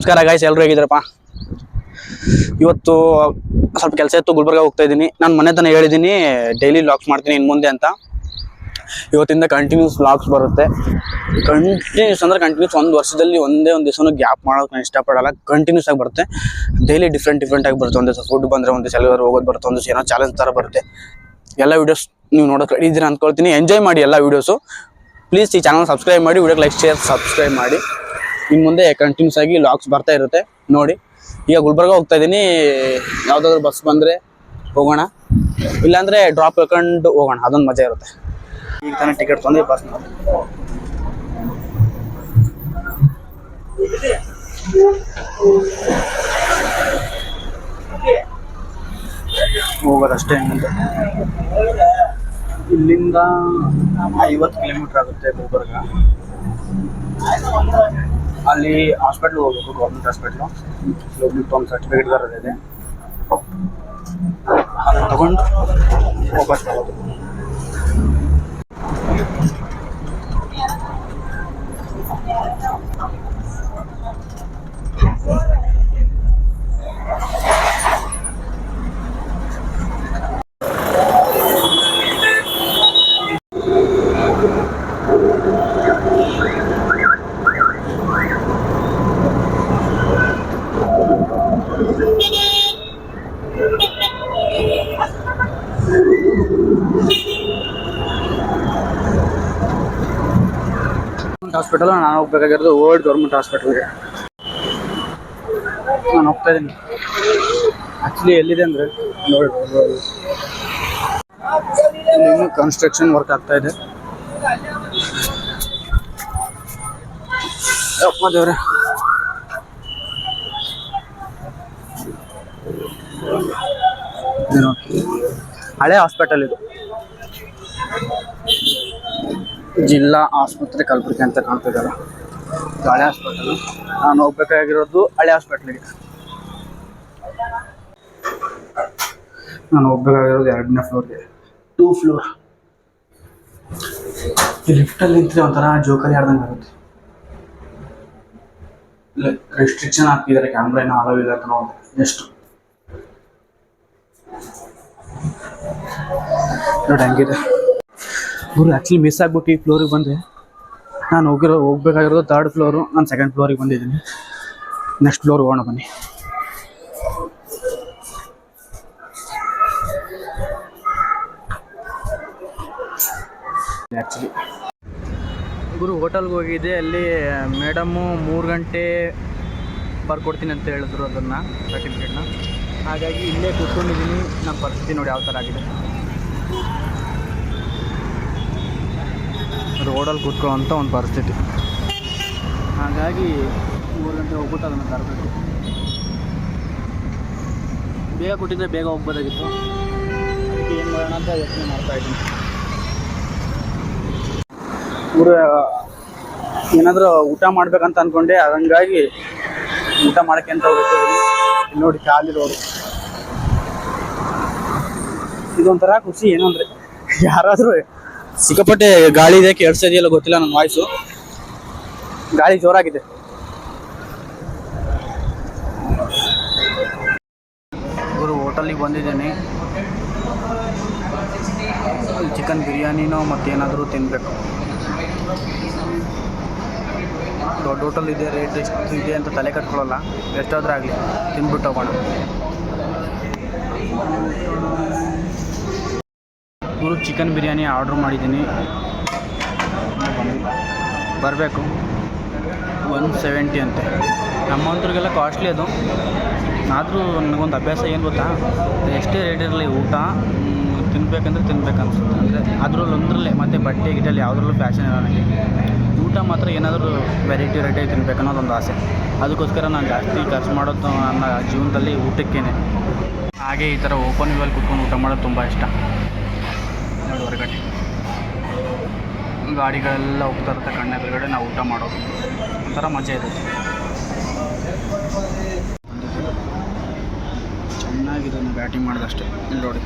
ನಮಸ್ಕಾರ ಗಾಯ್ಸ್ ಎಲ್ಲರೂ ಹೇಗಿದ್ದಾರಪ್ಪ? ಇವತ್ತು ಸ್ವಲ್ಪ ಕೆಲಸ ಇತ್ತು, ಗುಲ್ಬರ್ಗ ಹೋಗ್ತಾ ಇದ್ದೀನಿ. ನಾನು ಮನೆ ತನಕ ಹೇಳಿದ್ದೀನಿ ಡೈಲಿ ವ್ಲಾಗ್ಸ್ ಮಾಡ್ತೀನಿ ಇನ್ನು ಮುಂದೆ ಅಂತ. ಇವತ್ತಿಂದ ಕಂಟಿನ್ಯೂಸ್ ವ್ಲಾಗ್ಸ್ ಬರುತ್ತೆ. ಕಂಟಿನ್ಯೂಸ್ ಅಂದರೆ ಕಂಟಿನ್ಯೂಸ್ ಒಂದು ವರ್ಷದಲ್ಲಿ ಒಂದೇ ಒಂದು ದಿವಸನೂ ಗ್ಯಾಪ್ ಮಾಡೋಕೆ ನಾನು ಇಷ್ಟಪಡಲ್ಲ. ಕಂಟಿನ್ಯೂಸ್ ಆಗಿ ಬರುತ್ತೆ. ಡೈಲಿ ಡಿಫ್ರೆಂಟ್ ಡಿಫ್ರೆಂಟ್ ಆಗಿ ಬರುತ್ತೆ. ಒಂದು ದಿವಸ ಫುಡ್ ಬಂದರೆ ಒಂದು ದಿವಸ ಹೋಗೋದು ಬರುತ್ತೆ. ಒಂದು ಏನೋ ಚಾಲೆಂಜ್ ಥರ ಬರುತ್ತೆ. ಎಲ್ಲ ವೀಡಿಯೋಸ್ ನೀವು ನೋಡೋಕೆ ರೆಡಿ ಇದ್ದೀರಾ ಅಂದ್ಕೊಳ್ತೀನಿ ಎಂಜಾಯ್ ಮಾಡಿ ಎಲ್ಲ ವೀಡಿಯೋಸು ಪ್ಲೀಸ್ ಈ ಚಾನಲ್ ಸಬ್ಸ್ಕ್ರೈಬ್ ಮಾಡಿ. ವೀಡಿಯೋಗೆ ಲೈಕ್ ಶೇರ್ ಸಬ್ಸ್ಕ್ರೈಬ್ ಮಾಡಿ. ಇನ್ನು ಮುಂದೆ ಕಂಟಿನ್ಯೂಸ್ ಆಗಿ ಲಾಕ್ಸ್ ಬರ್ತಾ ಇರುತ್ತೆ. ನೋಡಿ, ಈಗ ಗುಲ್ಬರ್ಗ ಹೋಗ್ತಾ ಇದ್ದೀನಿ. ಯಾವುದಾದ್ರು ಬಸ್ ಬಂದರೆ ಹೋಗೋಣ. ಇಲ್ಲಾಂದರೆ ಡ್ರಾಪ್ ಹೇಳ್ಕೊಂಡು ಹೋಗೋಣ. ಅದೊಂದು ಮಜಾ ಇರುತ್ತೆ. ಈಗ ತಾನೇ ಟಿಕೆಟ್ ತೊಂದರೆ ಬಸ್ ಹೋಗೋದಷ್ಟೇ ಇಲ್ಲಿಂದ ಐವತ್ತು ಕಿಲೋಮೀಟರ್ ಆಗುತ್ತೆ ಗುಲ್ಬರ್ಗ. ಅಲ್ಲಿ ಹಾಸ್ಪಿಟ್ಲ್ ಹೋಗ್ಬೇಕು ಗೌರ್ಮೆಂಟ್ ಹಾಸ್ಪಿಟ್ಲು ಹೋಗ್ಬಿಟ್ಟು ಒಂದು ಸರ್ಟಿಫಿಕೇಟ್ ಬರೋದಿದೆ ಅದನ್ನು ತಗೊಂಡು ವಾಪಸ್ ಬರೋದು ಗೌರ್ಮೆಂಟ್ ಹಾಸ್ಪಿಟಲ್, ನಾನು ಹೋಗ್ಬೇಕಾಗಿರೋದು ಓಲ್ಡ್ ಗೌರ್ಮೆಂಟ್ ಹಾಸ್ಪಿಟಲ್ಗೆ ನಾನು ಹೋಗ್ತಾ ಇದ್ದೀನಿ. ಆ್ಯಕ್ಚುಲಿ ಎಲ್ಲಿದೆ ಅಂದರೆ? ಇನ್ನೂ ಕನ್ಸ್ಟ್ರಕ್ಷನ್ ವರ್ಕ್ ಆಗ್ತಾ ಇದೆ. ಅಪ್ಪ ದೇವ್ರೆ. ಹಳೆ ಹಾಸ್ಪಿಟಲ್ ಇದು. ಜಿಲ್ಲಾ ಆಸ್ಪತ್ರೆ ಕಲಬುರಗಿ ಅಂತ ಕಾಣ್ತಿದ್ದಲ್ಲ ಹಳೆ ಹಾಸ್ಪಿಟಲ್. ನಾನು ಹೋಗ್ಬೇಕಾಗಿರೋದು ಹಳೆ ಹಾಸ್ಪಿಟ್ಲಿಗೆ. ನಾನು ಹೋಗ್ಬೇಕಾಗಿರೋದು ಎರಡನೇ ಫ್ಲೋರ್ಗೆ. ಟೂ ಫ್ಲೋರ್ ಈ ಲಿಫ್ಟಲ್ಲಿ ನಿಂತರೆ ಒಂಥರ ಜೋಕರಿ ಆಡ್ದಂಗೆ ಆಗುತ್ತೆ. ರೆಸ್ಟ್ರಿಕ್ಷನ್ ಹಾಕಿದ್ದಾರೆ ಕ್ಯಾಮ್ರಾ ಏನೋ ಅಲೋ ಇಲ್ಲ ಅಂತ ನೋಡಿದೆ. ಎಷ್ಟು ನೋಡಿ, ಹಂಗಿದೆ. ಇವರು ಆ್ಯಕ್ಚುಲಿ ಮಿಸ್ ಆಗ್ಬಿಟ್ಟು ಈ ಫ್ಲೋರಿಗೆ ಬಂದೆ ನಾನು ಹೋಗಿರೋ, ಹೋಗ್ಬೇಕಾಗಿರೋದು ತರ್ಡ್ ಫ್ಲೋರು ನಾನು ಸೆಕೆಂಡ್ ಫ್ಲೋರಿಗೆ ಬಂದಿದ್ದೀನಿ. ನೆಕ್ಸ್ಟ್ ಫ್ಲೋರ್ ಹೋಗೋಣ ಬನ್ನಿ. ಆ್ಯಕ್ಚುಲಿ ಗುರು ಹೋಟೆಲ್ಗೆ ಹೋಗಿದ್ದೆ. ಅಲ್ಲಿ ಮೇಡಮ್ಮು ಮೂರು ಗಂಟೆ ಬರ್ಕೊಡ್ತೀನಿ ಅಂತ ಹೇಳಿದ್ರು ಅದನ್ನು ಸರ್ಟಿಫಿಕೇಟ್ನ ಹಾಗಾಗಿ ಇಲ್ಲೇ ಕೂತ್ಕೊಂಡಿದ್ದೀನಿ. ನಮ್ಮ ಪರಿಸ್ಥಿತಿ ನೋಡಿ ಯಾವ ಥರ ಆಗಿದೆ. ರೋಡಲ್ಲಿ ಕೂತ್ಕೊಳ್ಳೋಂಥ ಒಂದು ಪರಿಸ್ಥಿತಿ. ಹಾಗಾಗಿ ಮೂರು ಗಂಟೆ ಹೋಗ್ಬಿಟ್ಟು ಅದನ್ನು ತರಬೇಕು. ಬೇಗ ಕೊಟ್ಟಿದ್ರೆ ಬೇಗ ಹೋಗ್ಬೋದಾಗಿತ್ತು. ಅದಕ್ಕೆ ಏನು ಮಾಡೋಣ ಅಂತ ಯೋಚನೆ ಮಾಡ್ತಾ ಇದ್ದೀನಿ. ಇವರು ಏನಾದರೂ ಊಟ ಮಾಡ್ಬೇಕಂತ ಅಂದ್ಕೊಂಡೆ ಹಂಗಾಗಿ ಊಟ ಮಾಡೋಕ್ಕೆ ಅಂತ ಹೋಗ್ತಿದ್ದೀನಿ ನೋಡಿ ಖಾಲಿ ರೋಡು. ಇದೊಂಥರ ಖುಷಿ ಏನು ಅಂದರೆ ಯಾರಾದರೂ ಸಿಕ್ಕಾಪಟ್ಟೆ ಗಾಳಿ ಇದೆ, ಕೇಳಿಸ್ತಾ ಇದೆಯಲ್ಲ ಗೊತ್ತಿಲ್ಲ ನನ್ನ ವಾಯ್ಸು ಗಾಳಿ ಜೋರಾಗಿದೆ. ಇವರು ಹೋಟೆಲಿಗೆ ಬಂದಿದ್ದೀನಿ. ಚಿಕನ್ ಬಿರಿಯಾನಿನೋ ಮತ್ತೇನಾದರೂ ತಿನ್ನಬೇಕು ದೊಡ್ಡ ಹೋಟೆಲ್ ಇದೆ ರೇಟ್ ಎಷ್ಟು ಇದೆ ಅಂತ ತಲೆ ಕಟ್ಕೊಳ್ಳಲ್ಲ ಎಷ್ಟಾದರೂ ಆಗಲಿ ತಿಂದ್ಬಿಟ್ಟು ಹೋಗೋಣ. ಇವರು ಚಿಕನ್ ಬಿರಿಯಾನಿ ಆರ್ಡ್ರ್ ಮಾಡಿದ್ದೀನಿ. ಬರಬೇಕು. ಒನ್ ಸೆವೆಂಟಿ ಅಂತೆ. ನಮ್ಮಂಥವ್ರಿಗೆಲ್ಲ ಕಾಸ್ಟ್ಲಿ ಅದು. ಆದರೂ ನನಗೊಂದು ಅಭ್ಯಾಸ ಏನು ಗೊತ್ತಾ? ಎಷ್ಟೇ ರೇಟ್ ಇರಲಿ ಊಟ ತಿನ್ಬೇಕಂದ್ರೆ ತಿನ್ಬೇಕು ಅಂದರೆ ಅದರಲ್ಲಿ ಒಂದರಲ್ಲೇ, ಮತ್ತು ಬಟ್ಟೆ ಗಿಟ್ಟಲ್ಲಿ ಯಾವುದ್ರಲ್ಲೂ ಫ್ಯಾಷನ್ ಇಲ್ಲ ನನಗೆ. ಊಟ ಮಾತ್ರ ಏನಾದರೂ ವೆರೈಟಿ ವೆರೈಟಿ ತಿನ್ಬೇಕು ಅನ್ನೋದೊಂದು ಆಸೆ. ಅದಕ್ಕೋಸ್ಕರ ನಾನು ಜಾಸ್ತಿ ಖರ್ಚು ಮಾಡೋದು ನನ್ನ ಜೀವನದಲ್ಲಿ ಊಟಕ್ಕೇನೆ. ಹಾಗೆ ಈ ಥರ ಓಪನ್ ವ್ಯೂವಲ್ಲಿ ಕುತ್ಕೊಂಡು ಊಟ ಮಾಡೋದು ತುಂಬ ಇಷ್ಟ. ನೋಡಿ ಹೊರಗಡೆ. ಗಾಡಿಗಳೆಲ್ಲ ಹೋಗ್ತಾ ಇರುತ್ತೆ ಕಣ್ಣ ಎದುರುಗಡೆ, ನಾವು ಊಟ ಮಾಡೋದು. ಒಂಥರ ಮಜಾ ಇದೆ. ಚೆನ್ನಾಗಿದೆ ಬ್ಯಾಟಿಂಗ್ ಮಾಡಿದಷ್ಟೇ. ಇಲ್ಲಿ ನೋಡಿ.